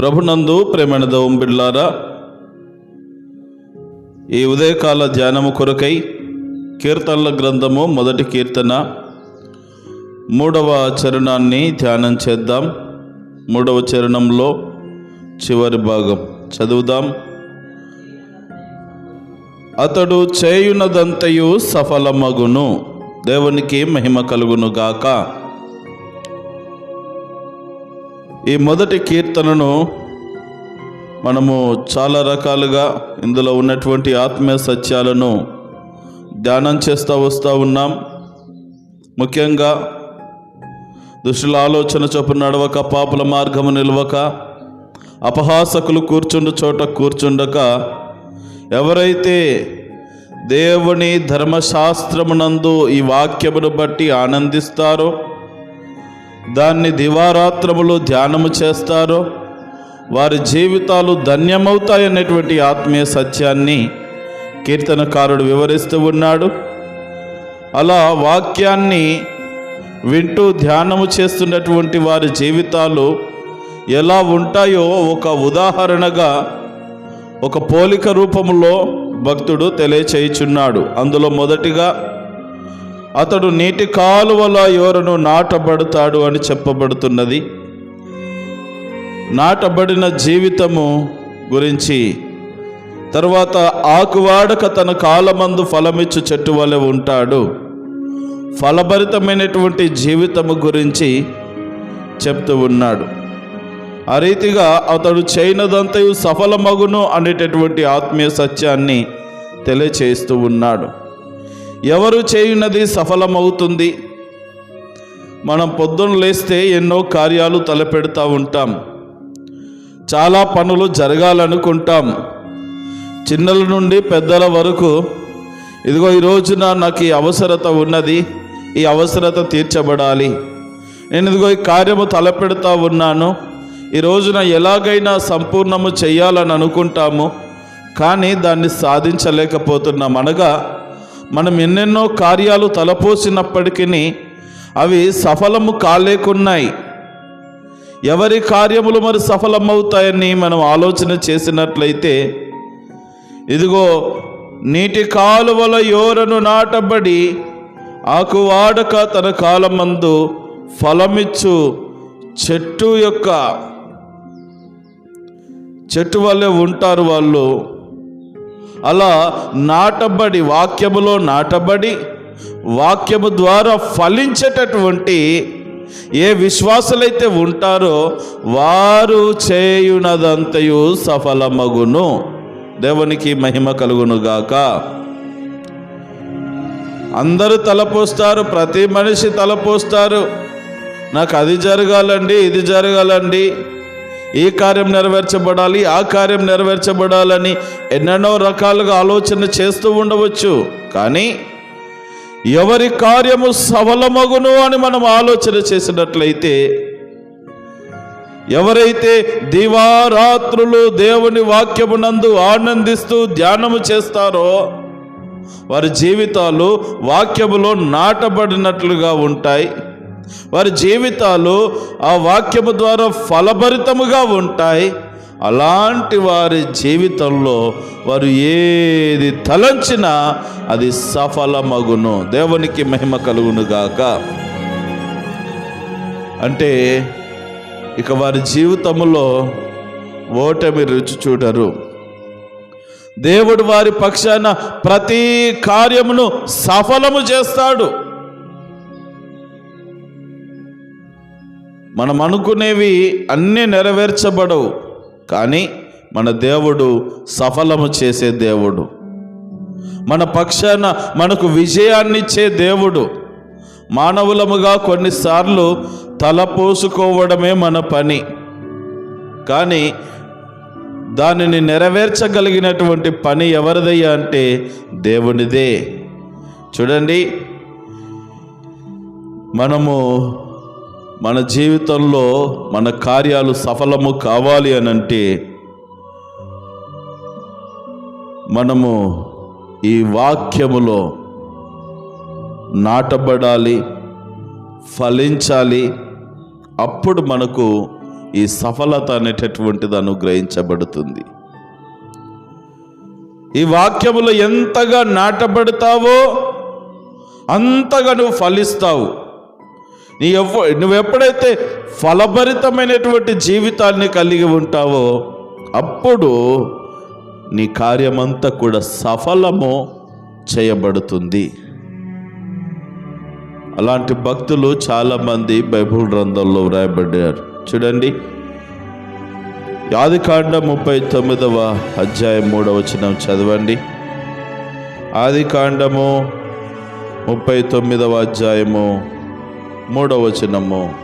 ప్రభునందు ప్రేమణ దవం బిడ్లారా ఈ ఉదయకాల ధ్యానము కొరకై కీర్తనల గ్రంథము మొదటి కీర్తన మూడవ చరణాన్ని ధ్యానం చేద్దాం. మూడవ చరణంలో చివరి భాగం చదువుదాం. అతడు చేయునదంతయు సఫలమగును దేవునికి మహిమ కలుగును గాక ఈ మొదటి కీర్తనను మనము చాలా రకాలుగా ఇందులో ఉన్నటువంటి ఆత్మీయ సత్యాలను ధ్యానం చేస్తూ వస్తూ ఉన్నాం. ముఖ్యంగా దుష్టుల ఆలోచన చొప్పున నడవక పాపుల మార్గము నిలవక అపహాసకులు కూర్చుండు చోట కూర్చుండక ఎవరైతే దేవుని ధర్మశాస్త్రమునందు ఈ వాక్యమును బట్టి ఆనందిస్తారో దాన్ని దివారాత్రములు ధ్యానము చేస్తారో వారి జీవితాలు ధన్యమవుతాయనేటువంటి ఆత్మీయ సత్యాన్ని కీర్తనకారుడు వివరిస్తూ ఉన్నాడు. అలా వాక్యాన్ని వింటూ ధ్యానము చేస్తున్నటువంటి వారి జీవితాలు ఎలా ఉంటాయో ఒక ఉదాహరణగా ఒక పోలిక రూపంలో భక్తుడు తెలియచేయుచున్నాడు. అందులో మొదటిగా అతడు నీటి కాలువల యోరను నాటబడతాడు అని చెప్పబడుతున్నది. నాటబడిన జీవితము గురించి తర్వాత ఆకువాడక తన కాలమందు ఫలమిచ్చు చెట్టు వలె ఉంటాడు. ఫలభరితమైనటువంటి జీవితము గురించి చెప్తూ ఉన్నాడు. ఆ రీతిగా అతడు చేయనదంతయు సఫలమగును అనేటటువంటి ఆత్మీయ సత్యాన్ని తెలియచేస్తూ ఉన్నాడు. ఎవరు చేయున్నది సఫలమవుతుంది? మనం పొద్దున్న లేస్తే ఎన్నో కార్యాలు తలపెడతా ఉంటాం. చాలా పనులు జరగాలనుకుంటాం. చిన్నల నుండి పెద్దల వరకు ఇదిగో ఈ రోజున నాకు ఈ అవసరత ఉన్నది ఈ అవసరత తీర్చబడాలి. నేను ఇదిగో ఈ కార్యము తలపెడతా ఉన్నాను. ఈ రోజున ఎలాగైనా సంపూర్ణము చేయాలని అనుకుంటాము. కానీ దాన్ని సాధించలేకపోతున్నాం. అనగా మనం ఎన్నెన్నో కార్యాలు తలపోసినప్పటికీ అవి సఫలము కాలేకున్నాయి. ఎవరి కార్యములు మరి సఫలమవుతాయని మనం ఆలోచన చేసినట్లయితే ఇదిగో నీటి కాలువల యోరను నాటబడి ఆకు వాడక తన కాలమందు ఫలమిచ్చు చెట్టు యొక్క చెట్టు వల్లే ఉంటారు వాళ్ళు. అలా నాటబడి వాక్యములో నాటబడి వాక్యము ద్వారా ఫలించేటటువంటి ఏ విశ్వాసులైతే ఉంటారో వారు చేయునదంతయు సఫలమగును. దేవునికి మహిమ కలుగునుగాక. అందరూ తలపోస్తారు ప్రతి మనిషి తలపోస్తారు. నాకు అది జరగాలండి ఇది జరగాలండి. ఈ కార్యం నెరవేర్చబడాలి ఆ కార్యం నెరవేర్చబడాలని ఎన్నెన్నో రకాలుగా ఆలోచన చేస్తూ ఉండవచ్చు. కానీ ఎవరి కార్యము సఫలమగును అని మనం ఆలోచన చేసినట్లయితే ఎవరైతే దివారాత్రులు దేవుని వాక్యమునందు ఆనందిస్తూ ధ్యానము చేస్తారో వారి జీవితాలు వాక్యములో నాటబడినట్లుగా ఉంటాయి. వారి జీవితాలు ఆ వాక్యము ద్వారా ఫలభరితముగా ఉంటాయి. అలాంటి వారి జీవితంలో వారు ఏది తలంచినా అది సఫలమగును. దేవునికి మహిమ కలుగునుగాక అంటే ఇక వారి జీవితంలో ఓటమి రుచి చూడరు. దేవుడు వారి పక్షాన ప్రతి కార్యమును సఫలము చేస్తాడు. మనం అనుకునేవి అన్నీ నెరవేర్చబడవు. కానీ మన దేవుడు సఫలము చేసే దేవుడు. మన పక్షాన మనకు విజయాన్నిచ్చే దేవుడు. మానవులముగా కొన్నిసార్లు తలపోసుకోవడమే మన పని. కానీ దానిని నెరవేర్చగలిగినటువంటి పని ఎవరిదయ్యా అంటే దేవునిదే. చూడండి మనము మన జీవితంలో మన కార్యాలు సఫలము కావాలి అని అంటే మనము ఈ వాక్యములో నాటబడాలి ఫలించాలి. అప్పుడు మనకు ఈ సఫలత అనేటటువంటిది అనుగ్రహించబడుతుంది. ఈ వాక్యములో ఎంతగా నాటబడతావో అంతగా నువ్వు ఫలిస్తావు. నీ ఎవ నువ్వు ఎప్పుడైతే ఫలభరితమైనటువంటి జీవితాన్ని కలిగి ఉంటావో అప్పుడు నీ కార్యమంతా కూడా సఫలము చేయబడుతుంది. అలాంటి భక్తులు చాలామంది బైబుల్ గ్రంథంలో వ్రాయబడ్డారు. చూడండి. ఆదికాండ ముప్పై తొమ్మిదవ అధ్యాయం మూడవ వచనం చదవండి. ఆదికాండము ముప్పై తొమ్మిదవ అధ్యాయము మూడవ వచనము.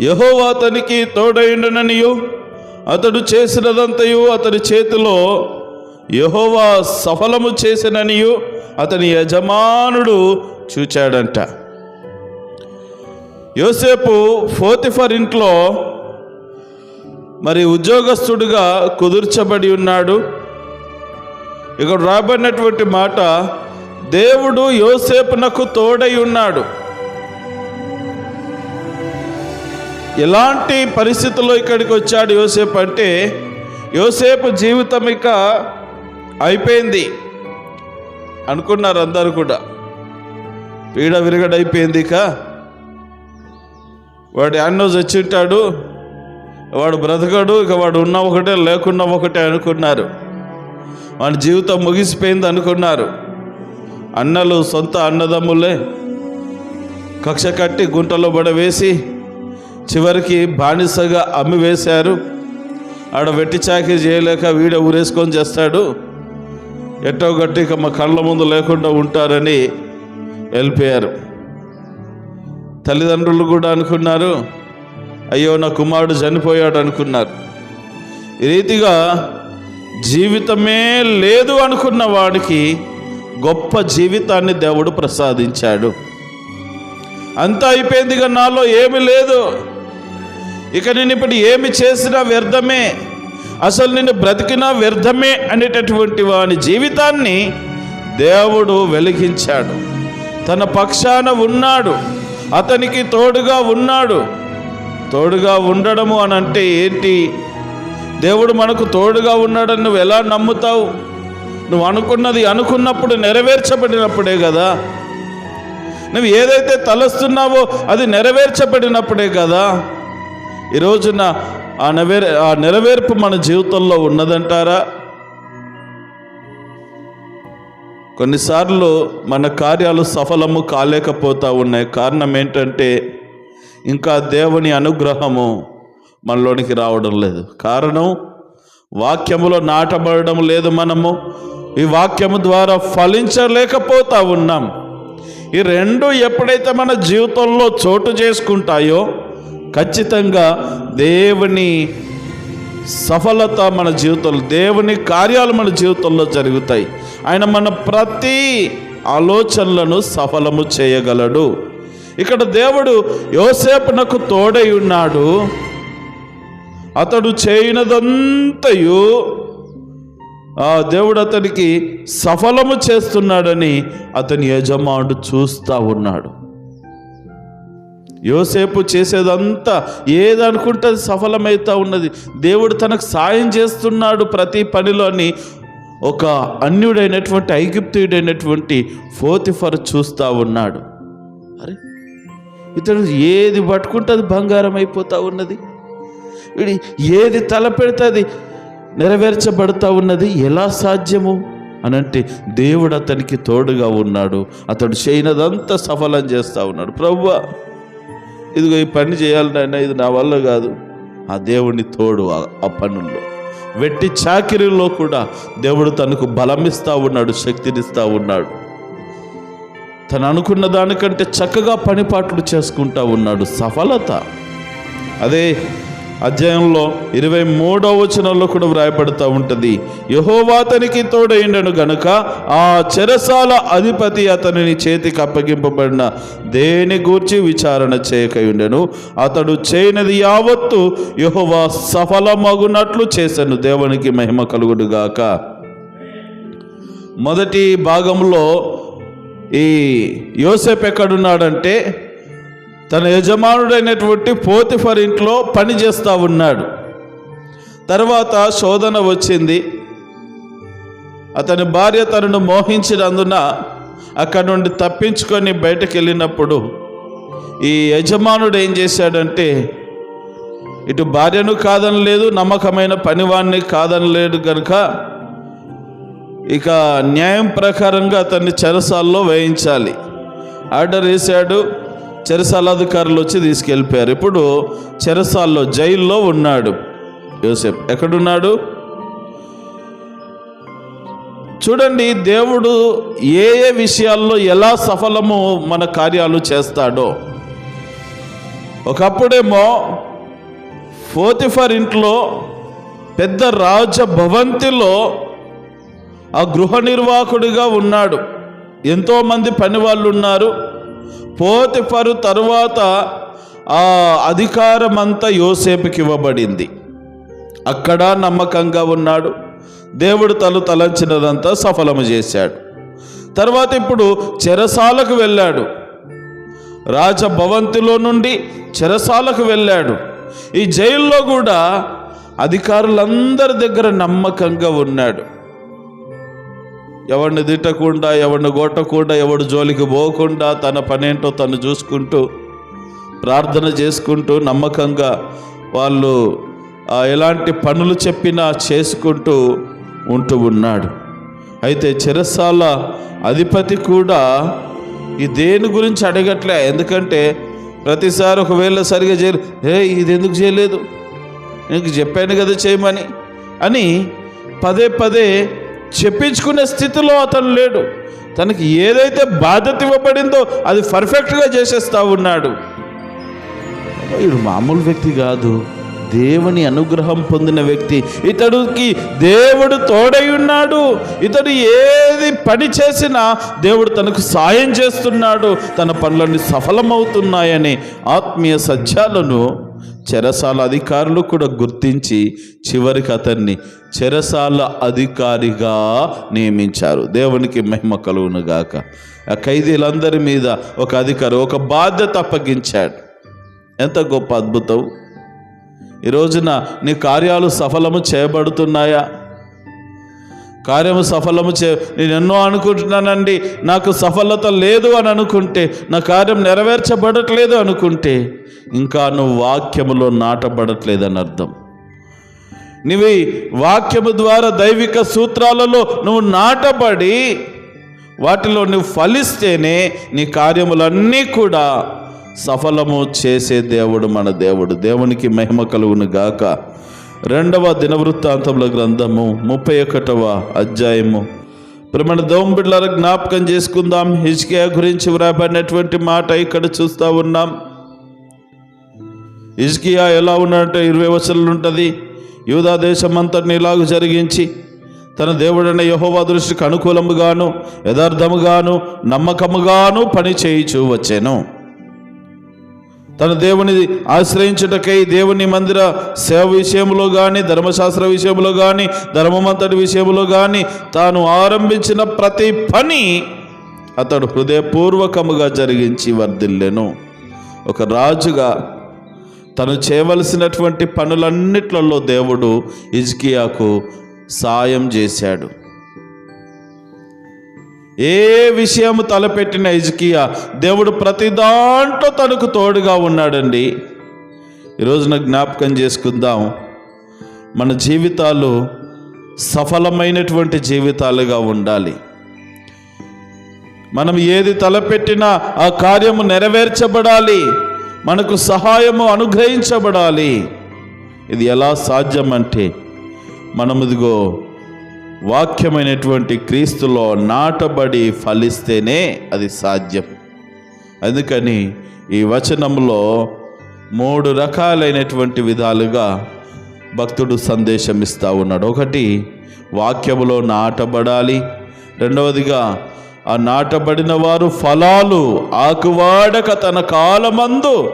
యహోవా అతనికి తోడైండుననియు అతడు చేసినదంతయు అతని చేతిలో యహోవా సఫలము చేసిననియు అతని యజమానుడు చూచాడంట. యోసేపు ఫోతిఫర్ ఇంట్లో మరి ఉద్యోగస్తుడిగా కుదుర్చబడి ఉన్నాడు. ఇక్కడ రాబడినటువంటి మాట దేవుడు యోసేపునకు తోడై ఉన్నాడు. ఎలాంటి పరిస్థితుల్లో ఇక్కడికి వచ్చాడు యోసేపు అంటే యోసేపు జీవితం ఇక అయిపోయింది అనుకున్నారు అందరు కూడా. పీడ విరగడైపోయింది ఇక. వాడు యాన్నోజ్ వచ్చి ఉంటాడు వాడు బ్రతకడు ఇక వాడు ఉన్న ఒకటే లేకున్నా ఒకటే అనుకున్నారు. వాడి జీవితం ముగిసిపోయింది అనుకున్నారు. అన్నలు సొంత అన్నదమ్ములే కక్ష కట్టి గుంటలో పడవేసి చివరికి బానిసగా అమ్మి వేశారు. ఆడ వెట్టి చాకరీ చేయలేక వీడ ఊరేసుకొని చేస్తాడు. ఎట్టో గట్టి ఇక మా కళ్ళ ముందు లేకుండా ఉంటారని వెళ్ళిపోయారు తల్లిదండ్రులు కూడా అనుకున్నారు అయ్యో నా కుమారుడు చనిపోయాడు అనుకున్నారు. ఈ రీతిగా జీవితమే లేదు అనుకున్న వాడికి గొప్ప జీవితాన్ని దేవుడు ప్రసాదించాడు. అంతా అయిపోయింది ఇక నాలో ఏమి లేదు. ఇక నేను ఇప్పుడు ఏమి చేసినా వ్యర్థమే. అసలు నేను బ్రతికినా వ్యర్థమే అనేటటువంటి వాని జీవితాన్ని దేవుడు వెలిగించాడు. తన పక్షాన ఉన్నాడు. అతనికి తోడుగా ఉన్నాడు. తోడుగా ఉండడము అని అంటే ఏంటి? దేవుడు మనకు తోడుగా ఉన్నాడని నువ్వు ఎలా నమ్ముతావు? నువ్వు అనుకున్నది అనుకున్నప్పుడు నెరవేర్చబడినప్పుడే కదా. నువ్వు ఏదైతే తలస్తున్నావో అది నెరవేర్చబడినప్పుడే కదా. ఈ రోజున ఆ నెరవేర్ ఆ నెరవేర్పు మన జీవితంలో ఉన్నదంటారా? కొన్నిసార్లు మన కార్యాలు సఫలము కాలేకపోతా ఉన్నాయి. కారణం ఏంటంటే ఇంకా దేవుని అనుగ్రహము మనలోనికి రావడం లేదు. కారణం వాక్యములో నాటబడడం లేదు మనము. ఈ వాక్యము ద్వారా ఫలించలేకపోతా ఉన్నాం. ఈ రెండు ఎప్పుడైతే మన జీవితంలో చోటు చేసుకుంటాయో ఖచ్చితంగా దేవుని సఫలత మన జీవితంలో దేవుని కార్యాలు మన జీవితంలో జరుగుతాయి. ఆయన మన ప్రతి ఆలోచనలను సఫలము చేయగలడు. ఇక్కడ దేవుడు యోసేపునకు తోడై ఉన్నాడు. అతడు చేయనదంతయు ఆ దేవుడు అతనికి సఫలము చేస్తున్నాడని అతని యజమానుడు చూస్తూ ఉన్నాడు. యోసేపు చేసేదంతా ఏదనుకుంటే అది సఫలమవుతూ ఉన్నది. దేవుడు తనకు సాయం చేస్తున్నాడు ప్రతి పనిలోని ఒక అన్యుడైనటువంటి ఐగుప్తుడైనటువంటి ఫోతిఫర్ చూస్తూ ఉన్నాడు. అరే ఇతడు ఏది పట్టుకుంటే అది బంగారం అయిపోతూ ఉన్నది. వీడి ఏది తలపెడితే అది నెరవేర్చబడతా ఉన్నది. ఎలా సాధ్యము? అని అంటే దేవుడు అతనికి తోడుగా ఉన్నాడు. అతడు చేయనదంతా సఫలం చేస్తూ ఉన్నాడు. ప్రభువా ఇదిగో ఈ పని చేయాలి నాయన ఇది నా వల్ల కాదు. ఆ దేవుని తోడు ఆ- పనుల్లో. వెట్టి చాకిరీలో కూడా దేవుడు తనకు బలమిస్తూ ఉన్నాడు శక్తినిస్తూ ఉన్నాడు. తను అనుకున్న దానికంటే చక్కగా పనిపాట్లు చేసుకుంటా ఉన్నాడు సఫలత. అదే అధ్యాయంలో ఇరవై మూడవ వచనంలో కూడా వ్రాయపడుతూ ఉంటుంది. యహోవా అతనికి తోడైండను గనుక ఆ చెరసాల అధిపతి అతనిని చేతికి అప్పగింపబడిన దేని గూర్చి విచారణ చేయకయుండెను? అతడు చేయనది యావత్తు యహోవా సఫలమగునట్లు చేశాను దేవునికి మహిమ కలుగుడుగాక మొదటి భాగంలో ఈ యోసేపు ఎక్కడున్నాడంటే తన యజమానుడైనటువంటి పోతిఫర్ ఇంట్లో పని చేస్తూ ఉన్నాడు. తర్వాత శోధన వచ్చింది. అతని భార్య తనను మోహించినందున అక్కడి నుండి తప్పించుకొని బయటకు వెళ్ళినప్పుడు ఈ యజమానుడు ఏం చేశాడంటే ఇటు భార్యను కాదనలేదు నమ్మకమైన పనివాణ్ణి కాదనలేదు కనుక ఇక న్యాయం ప్రకారంగా అతన్ని చెరసాల్లో వేయించాలి. ఆర్డర్ వేశాడు. చెరసాల అధికారులు వచ్చి తీసుకెళ్ళిపోయారు. ఇప్పుడు చెరసాల్లో జైల్లో ఉన్నాడు యోసేపు. ఎక్కడున్నాడు? చూడండి దేవుడు ఏ ఏ విషయాల్లో ఎలా సఫలము మన కార్యాలు చేస్తాడో. ఒకప్పుడేమో ఫోతిఫర్ ఇంట్లో పెద్ద రాజ భవంతిలో ఆ గృహ నిర్వాహకుడిగా ఉన్నాడు. ఎంతోమంది పని వాళ్ళు ఉన్నారు. పోతిఫరు తరువాత ఆ అధికారమంతా యోసేపుకి ఇవ్వబడింది. అక్కడ నమ్మకంగా ఉన్నాడు. దేవుడు తను తలంచినదంతా సఫలము చేశాడు. తర్వాత ఇప్పుడు చెరసాలకు వెళ్ళాడు. రాజభవంతిలో నుండి చెరసాలకు వెళ్ళాడు. ఈ జైల్లో కూడా అధికారులందరి దగ్గర నమ్మకంగా ఉన్నాడు. ఎవరిని తిట్టకుండా ఎవరిని కొట్టకుండా ఎవడు జోలికి పోకుండా తన పనేంటో తను చూసుకుంటూ ప్రార్థన చేసుకుంటూ నమ్మకంగా వాళ్ళు ఎలాంటి పనులు చెప్పినా చేసుకుంటూ ఉంటూ ఉన్నాడు. అయితే చెరసాల అధిపతి కూడా ఈ దేని గురించి అడగట్లే? ఎందుకంటే ప్రతిసారి ఒకవేళ సరిగా చేయలేదు హే ఇది ఎందుకు చేయలేదు? నీకు చెప్పాను కదా చేయమని అని పదే పదే చెప్పించుకునే స్థితిలో అతను లేడు. తనకి ఏదైతే బాధ్యత ఇవ్వబడిందో అది పర్ఫెక్ట్గా చేసేస్తా ఉన్నాడు. వీడు మామూలు వ్యక్తి కాదు. దేవుని అనుగ్రహం పొందిన వ్యక్తి. ఇతడికి దేవుడు తోడై ఉన్నాడు. ఇతడు ఏది పని చేసినా దేవుడు తనకు సాయం చేస్తున్నాడు. తన పనులన్నీ సఫలమవుతున్నాయని ఆత్మీయ సత్యాలను చెరసాల అధికారులు కూడా గుర్తించి చివరికి అతన్ని చెరసాల అధికారిగా నియమించారు. దేవునికి మహిమ కలుగును గాక. ఆ ఖైదీలందరి మీద ఒక అధికారి ఒక బాధ్యత అప్పగించాడు. ఎంత గొప్ప అద్భుతం. ఈ రోజున నీ కార్యాలు సఫలము చేయబడుతున్నాయా? కార్యము సఫలము చే నేను ఎన్నో అనుకుంటున్నానండి నాకు సఫలత లేదు అని అనుకుంటే నా కార్యం నెరవేర్చబడట్లేదు అనుకుంటే ఇంకా నువ్వు వాక్యములో నాటబడట్లేదని అర్థం. నీవి వాక్యము ద్వారా దైవిక సూత్రాలలో నువ్వు నాటబడి వాటిలో నువ్వు ఫలిస్తేనే నీ కార్యములన్నీ కూడా సఫలము చేసే దేవుడు మన దేవుడు. దేవునికి మహిమ కలుగును గాక. రెండవ దినవృత్తాంతముల గ్రంథము ముప్పై ఒకటవ అధ్యాయము. ప్రమణ దోంబిడ్ల జ్ఞాపకం చేసుకుందాం. హిజ్కియా గురించి వ్రాయబడినటువంటి మాట ఇక్కడ చూస్తూ ఉన్నాం. హిజ్కియా ఎలా ఉన్నాడంటే ఇరవై వచనాలు ఉంటుంది. యూదా దేశం అంతటిని ఇలాగ జరిగించి తన దేవుడైన యహోవా దృష్టికి అనుకూలముగాను యథార్థముగాను నమ్మకముగాను పని చేయిచూ వచ్చాను. తన దేవుని ఆశ్రయించుటకై దేవుని మందిర సేవ విషయంలో కానీ ధర్మశాస్త్ర విషయంలో కానీ ధర్మమంతటి విషయంలో కానీ తాను ఆరంభించిన ప్రతి పని అతడు హృదయపూర్వకముగా జరిగించి వర్ధిల్లెను. ఒక రాజుగా తను చేయవలసినటువంటి పనులన్నిట్లలో దేవుడు ఇజ్కియాకు సాయం చేశాడు. ఏ విషయం తలపెట్టిన ఇజ్కియా దేవుడు ప్రతి దాంట్లో తనకు తోడుగా ఉన్నాడండి. ఈరోజున జ్ఞాపకం చేసుకుందాం. మన జీవితాలు సఫలమైనటువంటి జీవితాలుగా ఉండాలి. మనం ఏది తలపెట్టినా ఆ కార్యము నెరవేర్చబడాలి. మనకు సహాయము అనుగ్రహించబడాలి. ఇది ఎలా సాధ్యం అంటే మనముదిగో వాక్యమైనటువంటి క్రీస్తులో నాటబడి ఫలిస్తేనే అది సాధ్యం. అందుకని ఈ వచనంలో మూడు రకాలైనటువంటి విధాలుగా భక్తుడు సందేశం ఇస్తూ ఉన్నాడు. ఒకటి వాక్యములో నాటబడాలి. రెండవదిగా ఆ నాటబడిన వారు ఫలాలు ఆకువాడక తన కాలమందు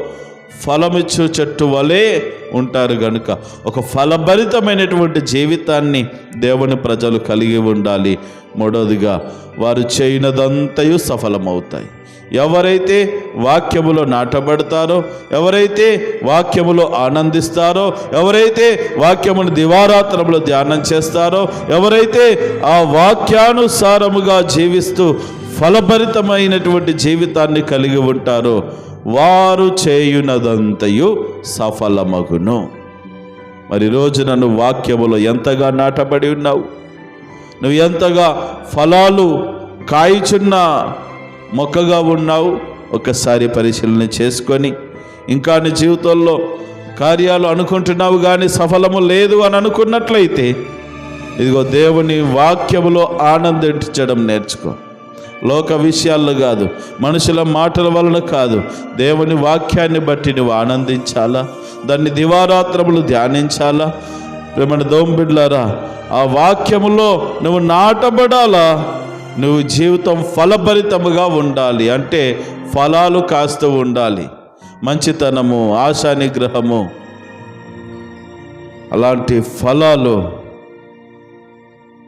ఫలమిచ్చు చెట్టు వలె ఉంటారు గనుక. ఒక ఫలభరితమైనటువంటి జీవితాన్ని దేవుని ప్రజలు కలిగి ఉండాలి. మూడవదిగా వారు చేయనదంతయు సఫలమవుతాయి. ఎవరైతే వాక్యములో నాటబడతారో ఎవరైతే వాక్యములో ఆనందిస్తారో ఎవరైతే వాక్యమును దివారాత్రములో ధ్యానం చేస్తారో ఎవరైతే ఆ వాక్యానుసారముగా జీవిస్తూ ఫలభరితమైనటువంటి జీవితాన్ని కలిగి ఉంటారో వారు చేయునదంతయు సఫలమగును. మరి రోజు నన్ను వాక్యములో ఎంతగా నాటబడి ఉన్నావు? నువ్వు ఎంతగా ఫలాలు కాయిచున్న మొక్కగా ఉన్నావు? ఒకసారి పరిశీలన చేసుకొని ఇంకా నీ జీవితంలో కార్యాలు అనుకుంటున్నావు కానీ సఫలము లేదు అని అనుకున్నట్లయితే ఇదిగో దేవుని వాక్యములో ఆనందించడం నేర్చుకో. లోక విషయాల్లో కాదు మనుషుల మాటల వలన కాదు. దేవుని వాక్యాన్ని బట్టి నువ్వు ఆనందించాలా? దాన్ని దివారాత్రములు ధ్యానించాలా? ప్రేమణ దోంబిడ్లారా ఆ వాక్యములో నువ్వు నాటబడాలా? నువ్వు జీవితం ఫలభరితముగా ఉండాలి అంటే ఫలాలు కాస్తూ ఉండాలి. మంచితనము ఆశానిగ్రహము అలాంటి ఫలాలు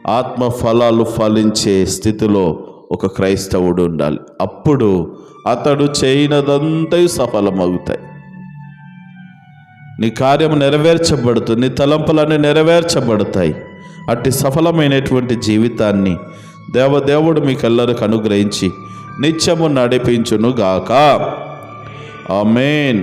ఆత్మ ఫలాలు ఫలించే స్థితిలో ఒక క్రైస్తవుడు ఉండాలి. అప్పుడు అతడు చేయనదంతా సఫలమవుతాయి నీ కార్యం నెరవేర్చబడుతుంది నీ తలంపులన్నీ నెరవేర్చబడతాయి. అట్టి సఫలమైనటువంటి జీవితాన్ని దేవదేవుడు మీకెల్లరికి అనుగ్రహించి నిత్యము నడిపించును గాక ఆమెన్.